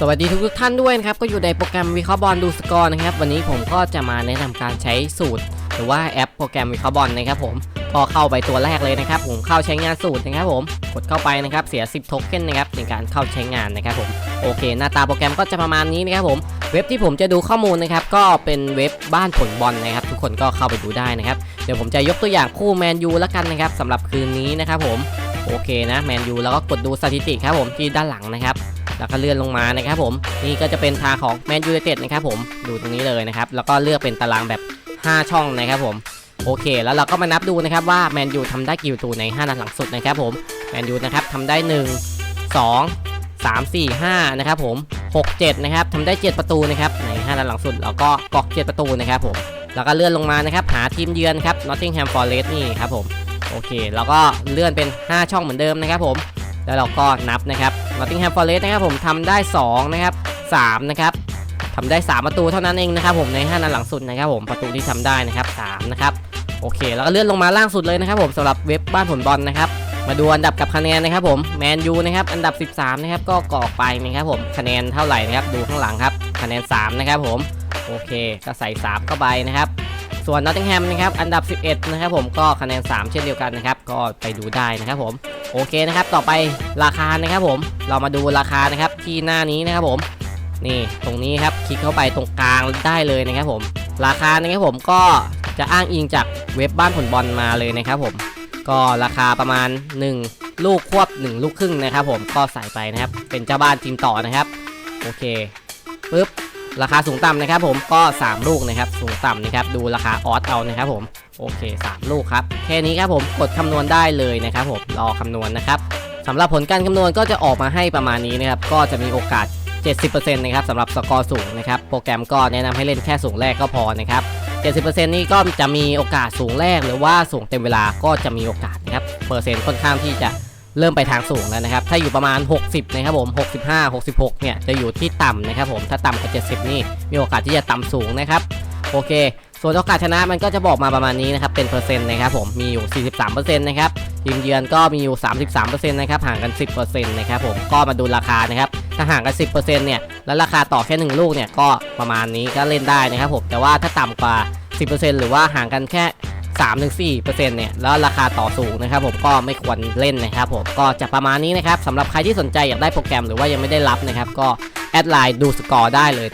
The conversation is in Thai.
สวัสดีทุกๆท่านด้วยนะครับ ก็อยู่ในโปรแกรมวิเคราะห์บอลดูสกอร์นะครับ วันนี้ผมก็จะมาแนะนำการใช้สูตร หรือว่าแอปโปรแกรมวิเคราะห์บอลนะครับผมก็เข้าไปตัวแรกเลยนะครับ ผมเข้าใช้งานสูตรนะครับผมกดเข้าไปนะครับเสีย 10 โทเค็นนะครับในการเข้าใช้งานนะครับผมโอเค หน้าตาโปรแกรมก็จะประมาณนี้นะครับผมเว็บที่ผมจะดูข้อมูลนะครับก็เป็นเว็บบ้านผลบอลนะครับ ทุกคนก็เข้าไปดูได้นะครับเดี๋ยวผมจะยกตัวอย่างคู่แมนยูแล้วกันนะครับสำหรับคืนนี้นะครับผมโอเคนะแมนยูแล้วก็กดดูสถิติครับผมที่ด้านหลังนะครับ แล้วก็เลื่อนลงมานะครับผมนี่ก็จะเป็นทางของแมนยู i นเต็ดนะครับผมดูตรงนี้เลยนะครับแล้วก็เลือกเป็นตารางแบบ 5 ช่องนะครับผมโอเค แล้วเราก็มานับดูนะครับว่าแมนยูทำได้กี่ประตูใน 5 นัดหลังสุดนะครับผมแมนยูนะครับทำได้ 1 2 3 4 5นะครับผม6 7นะครับทำได้ 7 ประตูนะครับใน 5 นัดหลังสุดแล้วก็กอก 7 ประตูนะครับผมแล้วก็เลื่อนลงมานะครับหาทีมเยือนครับ Nottingham Forest นี่ครับผมโอเค แล้วก็เลื่อนเป็น 5 ช่องเหมือนเดิมนะครับผมแล้วเราก็นับนะครับ Nottingham Forest นะครับผมทำได้ 2 นะครับ 3 นะครับทำได้ 3 ประตูเท่านั้นเองนะครับผมใน 5 นัดหลังสุดนะครับผมประตูที่ทำได้นะครับ3นะครับโอเค แล้วก็เลื่อนลงมาล่างสุดเลยนะครับผมสำหรับเว็บบ้านผลบอลนะครับมาดูอันดับกับคะแนนนะครับผมแมนยูนะครับอันดับ 13 นะครับก็กอกไปนะครับผมคะแนนเท่าไหร่นะครับดูข้างหลังครับคะแนน 3 นะครับผมโอเคก็ใส่ 3 เข้าไปนะครับ ส่วนนอตติงแฮมนะครับอันดับ 11 นะครับผมก็คะแนน 3 เช่นเดียวกันนะครับก็ไปดูได้นะครับผมโอเคนะครับต่อไปราคานะครับผมเรามาดูราคานะครับที่หน้านี้นะครับผมนี่ตรงนี้ครับคลิกเข้าไปตรงกลางได้เลยนะครับผมราคานะครับผมก็จะอ้างอิงจากเว็บบ้านผลบอลมาเลยนะครับผมก็ราคาประมาณ 1 ลูกควบ 1 ลูกครึ่งนะครับผมก็ใส่ไปนะครับเป็นเจ้าบ้านทีมต่อนะครับโอเคปึ๊บ ราคาสูงต่ำนะครับผมก็ 3 ลูกนะครับสูงต่ำนะครับดูราคาออสเอานะครับผมโอเค 3 ลูกครับแค่นี้ครับผมกดคำนวณได้เลยนะครับผมรอคำนวณนะครับสำหรับผลการคำนวณก็จะออกมาให้ประมาณนี้นะครับก็จะมีโอกาส 70%นะครับสำหรับสกอร์สูงนะครับโปรแกรมก็แนะนำให้เล่นแค่สูงแรกก็พอนะครับ70%นี่ก็จะมีโอกาสสูงแรกหรือว่าสูงเต็มเวลาก็จะมีโอกาสนะครับเปอร์เซ็นต์ค่อนข้างที่จะ เริ่มไปทางสูงแล้วนะครับ ถ้าอยู่ประมาณ 60 นะครับผม 65 66 เนี่ย จะอยู่ที่ต่ำนะครับผม ถ้าต่ำกว่า 70 นี่ มีโอกาสที่จะต่ำสูงนะครับ โอเค ส่วนโอกาสชนะมันก็จะบอกมาประมาณนี้นะครับ เป็นเปอร์เซ็นต์นะครับผม มีอยู่ 43%นะครับ ทีมเยือนก็มีอยู่ 33%นะครับ ห่างกัน 10%นะครับผม ก็มาดูราคานะครับ ถ้าห่างกัน 10%เนี่ย แล้วราคาต่อแค่ 1 ลูกเนี่ย ก็ประมาณนี้ก็เล่นได้นะครับผม แต่ว่าถ้าต่ำกว่า 10%หรือว่าห่างกันแค่ 3-4%เนี่ยแล้วราคาต่อสูงนะครับผมก็ไม่ควรเล่นนะครับผมก็จะประมาณนี้นะครับสำหรับใครที่สนใจอยากได้โปรแกรมหรือว่ายังไม่ได้รับนะครับก็แอดไลน์ดูสกอร์ได้เลย